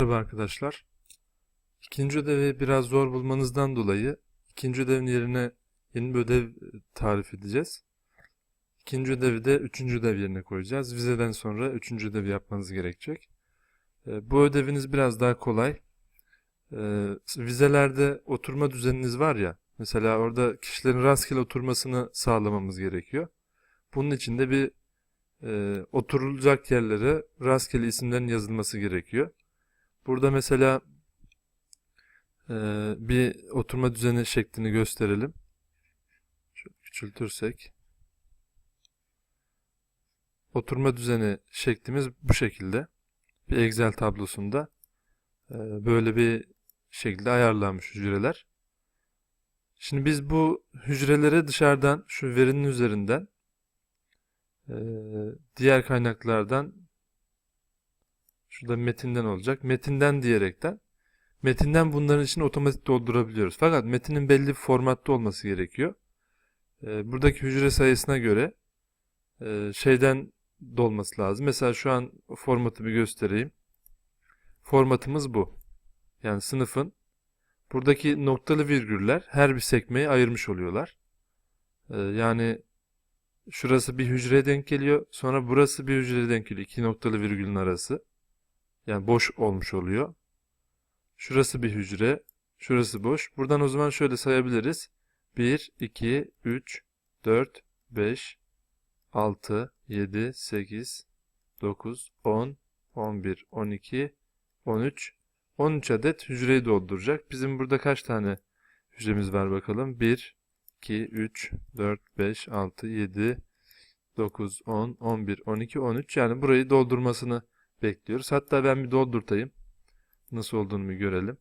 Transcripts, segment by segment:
Merhaba arkadaşlar. İkinci ödevi biraz zor bulmanızdan dolayı ikinci ödevin yerine yeni bir ödev tarif edeceğiz. İkinci ödevi de üçüncü ödev yerine koyacağız. Vizeden sonra üçüncü ödevi yapmanız gerekecek. E, Bu ödeviniz biraz daha kolay. E, Vizelerde oturma düzeniniz var ya, mesela orada kişilerin rastgele oturmasını sağlamamız gerekiyor. Bunun için de bir e, oturulacak yerlere rastgele isimlerin yazılması gerekiyor. Burada mesela e, bir oturma düzeni şeklini gösterelim. Şöyle küçültürsek. Oturma düzeni şeklimiz bu şekilde. Bir Excel tablosunda e, böyle bir şekilde ayarlanmış hücreler. Şimdi biz bu hücreleri dışarıdan şu verinin üzerinden e, diğer kaynaklardan Şurada metinden olacak. Metinden diyerekten metinden bunların için otomatik doldurabiliyoruz. Fakat metinin belli bir formatta olması gerekiyor. Ee, buradaki hücre sayısına göre e, şeyden dolması lazım. Mesela şu an formatı bir göstereyim. Formatımız bu. Yani sınıfın buradaki noktalı virgüller her bir sekmeyi ayırmış oluyorlar. Ee, yani şurası bir hücreye denk geliyor. Sonra burası bir hücreye denk geliyor. İki noktalı virgülün arası. Yani boş olmuş oluyor. Şurası bir hücre. Şurası boş. Buradan o zaman şöyle sayabiliriz. 1, 2, 3, 4, 5, 6, 7, 8, 9, 10, 11, 12, 13. 13 adet hücreyi dolduracak. Bizim burada kaç tane hücremiz var bakalım. 1, 2, 3, 4, 5, 6, 7, 9, 10, 11, 12, 13. Yani burayı doldurmasını bekliyoruz. Hatta ben bir doldurtayım. Nasıl olduğunu bir görelim.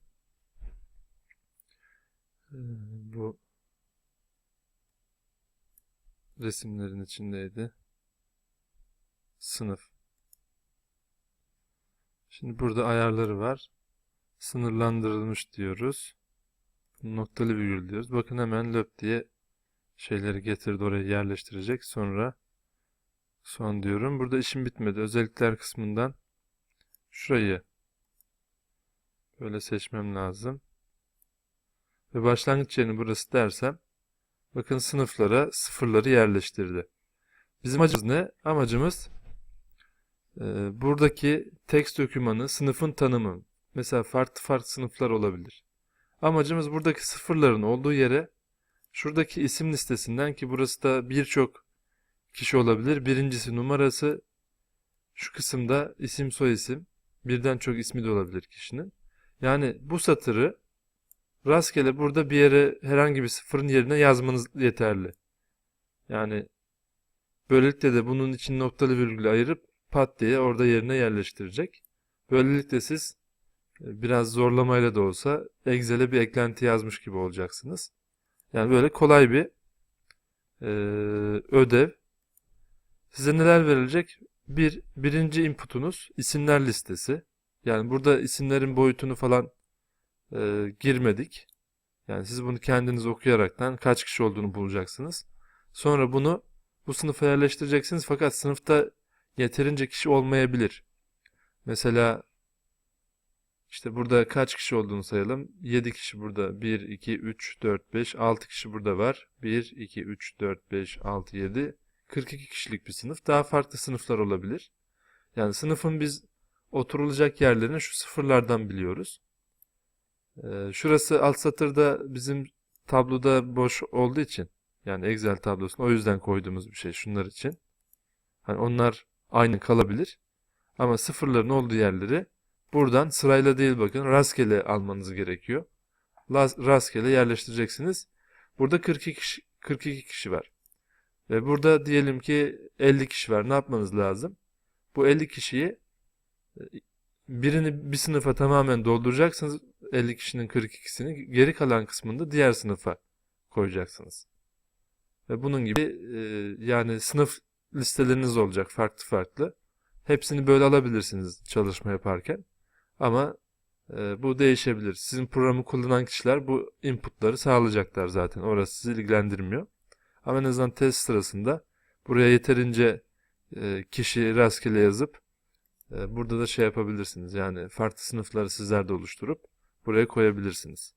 Ee, Bu resimlerin içindeydi. Sınıf. Şimdi burada ayarları var. Sınırlandırılmış diyoruz. Noktalı virgül diyoruz. Bakın hemen löp diye şeyleri getirdi oraya yerleştirecek. Sonra son diyorum. Burada işim bitmedi. Özellikler kısmından şurayı böyle seçmem lazım. Ve başlangıç yerini burası dersem bakın sınıflara sıfırları yerleştirdi. Bizim amacımız ne? Amacımız e, buradaki text dokümanı, sınıfın tanımı. Mesela farklı farklı sınıflar olabilir. Amacımız buradaki sıfırların olduğu yere şuradaki isim listesinden ki burası da birçok kişi olabilir. Birincisi numarası şu kısımda isim soyisim birden çok ismi de olabilir kişinin. Yani bu satırı rastgele burada bir yere herhangi bir sıfırın yerine yazmanız yeterli. Yani böylelikle de bunun için noktalı virgül ayırıp pat diye orada yerine yerleştirecek. Böylelikle siz e, biraz zorlamayla da olsa Excel'e bir eklenti yazmış gibi olacaksınız. Yani böyle kolay bir e, ödev. Size neler verilecek? Bir, birinci inputunuz isimler listesi. Yani burada isimlerin boyutunu falan e, girmedik. Yani siz bunu kendiniz okuyaraktan kaç kişi olduğunu bulacaksınız. Sonra bunu bu sınıfa yerleştireceksiniz fakat sınıfta yeterince kişi olmayabilir. Mesela işte burada kaç kişi olduğunu sayalım. 7 kişi burada. 1, 2, 3, 4, 5, 6 kişi burada var. 1, 2, 3, 4, 5, 6, 7. 42 kişilik bir sınıf. Daha farklı sınıflar olabilir. Yani sınıfın biz oturulacak yerlerini şu sıfırlardan biliyoruz. Ee, şurası alt satırda bizim tabloda boş olduğu için yani Excel tablosunda o yüzden koyduğumuz bir şey şunlar için. Hani onlar aynı kalabilir. Ama sıfırların olduğu yerleri buradan sırayla değil bakın rastgele almanız gerekiyor. Rastgele yerleştireceksiniz. Burada 42 kişi, 42 kişi var. Ve burada diyelim ki 50 kişi var. Ne yapmanız lazım? Bu 50 kişiyi e, birini bir sınıfa tamamen dolduracaksınız. 50 kişinin 42'sini geri kalan kısmını da diğer sınıfa koyacaksınız. Ve bunun gibi e, yani sınıf listeleriniz olacak farklı farklı. Hepsini böyle alabilirsiniz çalışma yaparken. Ama e, bu değişebilir. Sizin programı kullanan kişiler bu inputları sağlayacaklar zaten. Orası sizi ilgilendirmiyor. Ama en azından test sırasında buraya yeterince e, kişi rastgele yazıp E, burada da şey yapabilirsiniz. Yani farklı sınıfları sizler de oluşturup buraya koyabilirsiniz.